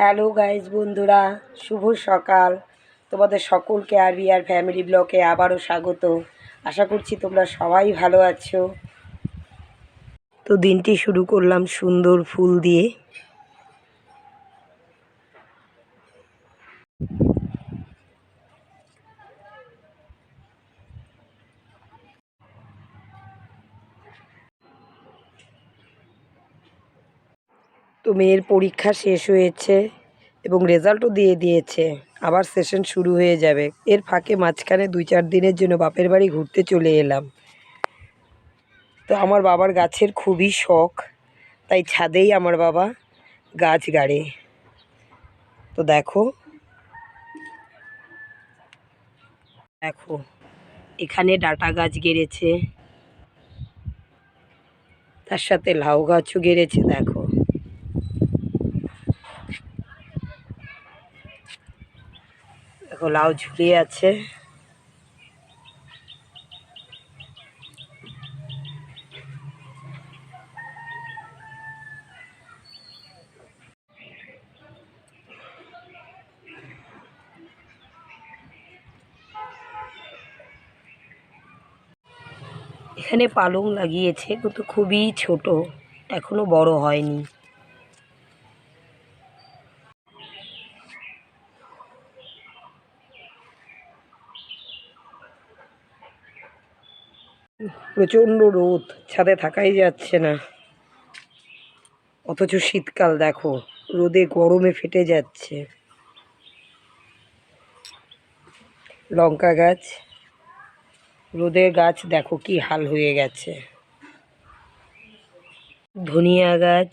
Hello guys বন্ধুরা, শুভ সকাল। তোমাদের সকলকে আর আর ফ্যামিলি ব্লকে আবারও স্বাগত। আশা করছি তোমরা সবাই ভালো আছো। তো দিনটি শুরু করলাম সুন্দর ফুল দিয়ে। তো মেয়ের পরীক্ষা শেষ হয়েছে এবং রেজাল্টও দিয়ে দিয়েছে। আবার সেশন শুরু হয়ে যাবে। এর ফাঁকে মাঝখানে দুই চার দিনের জন্য বাপের বাড়ি ঘুরতে চলে এলাম। তো আমার বাবার গাছের খুবই শখ। তাই ছাদেই আমার বাবা গাছ গাড়ে। তো দেখো। দেখো, এখানে ডাটা গাছ গেড়েছে। তার সাথে লাউ গাছও গেড়েছে, দেখো। দেখো লাউ ঝুলিয়ে আছে। এখানে পালং লাগিয়েছে কিন্তু খুবই ছোট এখনও বড় হয়নি। প্রচণ্ড রোদ, ছাদে থাকাই যাচ্ছে না। অথচ শীতকাল, দেখো, রোদে গরমে ফেটে যাচ্ছে। লঙ্কা গাছ, রোদের গাছ, দেখো কি হাল হয়ে গেছে। ধনিয়া গাছ,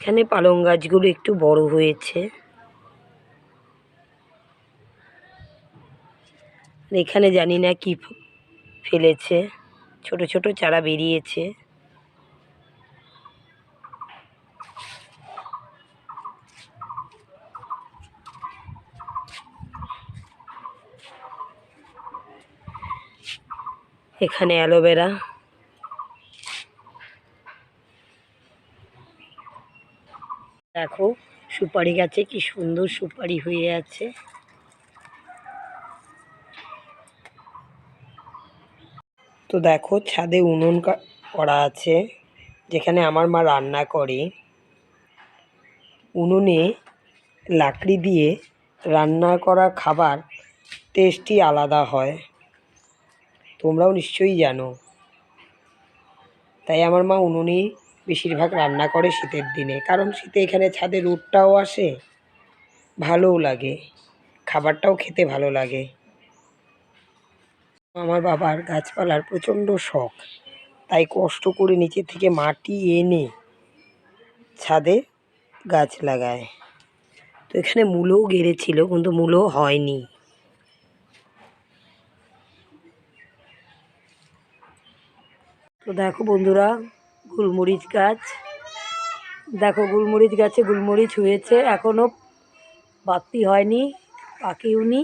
এখানে পালং গাছগুলো একটু বড় হয়েছে। এখানে জানি না কি ফেলেছে। ছোট ছোট চারা বেরিয়েছে। এখানে অ্যালোভেরা। দেখো সুপারি গাছে কি সুন্দর সুপারি হয়ে আছে। তো দেখো ছাদে উনুন করা আছে, যেখানে আমার মা রান্না করে। উনুনে লাকড়ি দিয়ে রান্না করা খাবার টেস্টই আলাদা হয়। তোমরাও নিশ্চয়ই জানো। তাই আমার মা উনুনেই বেশিরভাগ রান্না করে শীতের দিনে, কারণ শীতে এখানে ছাদে রোদটাও আসে, ভালোও লাগে, খাবারটাও খেতে ভালো লাগে। আমার বাবার গাছপালার প্রচণ্ড শখ। তাই কষ্ট করে নিচে থেকে মাটি এনে ছাদে গাছ লাগায়। তো এখানে মূলও গেড়েছিল, কিন্তু মূলো হয়নি। তো দেখো বন্ধুরা, গুলমরিচ গাছ। দেখো গুলমরিচ গাছে গুলমরিচ হয়েছে, এখনও বাতি হয়নি পাকেওনি